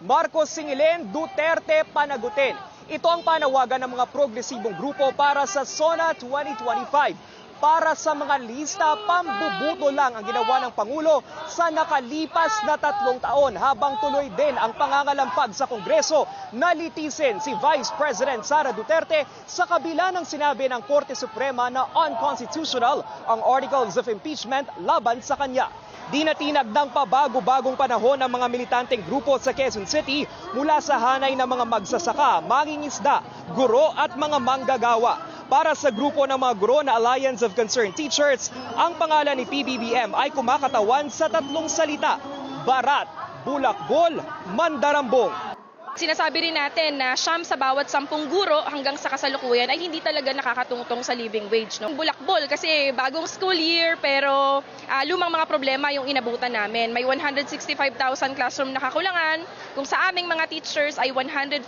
Marcos singilin, Duterte panagutin. Ito ang panawagan ng mga progresibong grupo para sa SONA 2025 para sa mga lista, pambubuto lang ang ginawa ng Pangulo sa nakalipas na tatlong taon habang tuloy din ang pangangalampag sa Kongreso na litisin si Vice President Sara Duterte sa kabila ng sinabi ng Korte Suprema na unconstitutional ang articles of impeachment laban sa kanya. Dinatinag ng pabago-bagong panahon ng mga militanteng grupo sa Quezon City mula sa hanay ng mga magsasaka, mangingisda, guro at mga manggagawa. Para sa grupo ng mga guro na Alliance of Concerned Teachers, ang pangalan ni PBBM ay kumakatawan sa tatlong salita, barat, bulakbol, mandarambong. Sinasabi rin natin na siyam sa bawat sampung guro hanggang sa kasalukuyan ay hindi talaga nakakatungtong sa living wage. No? Bulakbol kasi bagong school year pero ah, lumang mga problema yung inabutan namin. May 165,000 classroom na kakulangan. Kung sa aming mga teachers ay 140,000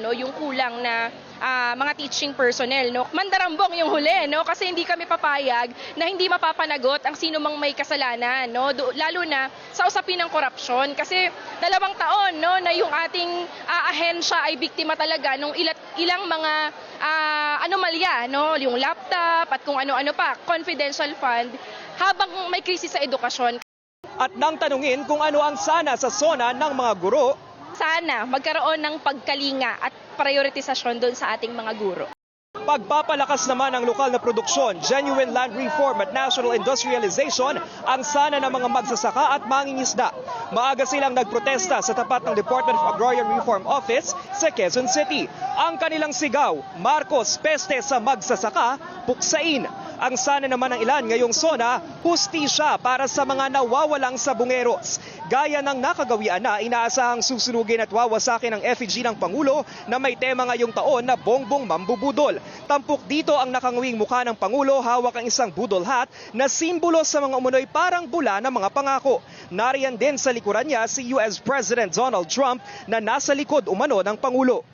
no? yung kulang na ah, mga teaching personnel. No? Mandarambong yung huli no? kasi hindi kami papayag na hindi mapapanagot ang sino mang may kasalanan. No? Do- lalo na sa usapin ng korupsyon kasi dalawang taon no, na yung ating ah, ahensya ay biktima talaga nung ilat, ilang mga ah, anomalya, no? yung laptop at kung ano-ano pa, confidential fund, habang may krisis sa edukasyon. At nang tanungin kung ano ang sana sa SONA ng mga guro, Sana magkaroon ng pagkalinga at prioritisasyon doon sa ating mga guro. Pagpapalakas naman ng lokal na produksyon, genuine land reform at national industrialization ang sana ng mga magsasaka at mangingisda. Maaga silang nagprotesta sa tapat ng Department of Agrarian Reform Office sa Quezon City. Ang kanilang sigaw, Marcos peste sa magsasaka, puksain. Ang sana naman ng ilan ngayong sona, hustisya para sa mga nawawalang sabungeros. Gaya ng nakagawian na inaasahang susunugin at wawasakin ang effigy ng Pangulo na may tema ngayong taon na bongbong mambubudol. Tampok dito ang nakangwing mukha ng Pangulo hawak ang isang budol hat na simbolo sa mga umunoy parang bula ng mga pangako. Nariyan din sa likuran niya si US President Donald Trump na nasa likod umano ng Pangulo.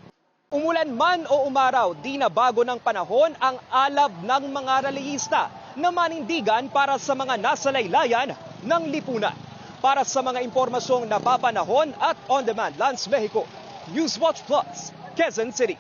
Umulan man o umaraw, di na bago ng panahon ang alab ng mga relihista na manindigan para sa mga nasa laylayan ng lipunan. Para sa mga impormasyong napapanahon at on-demand Lance Mexico, Newswatch Plus, Quezon City.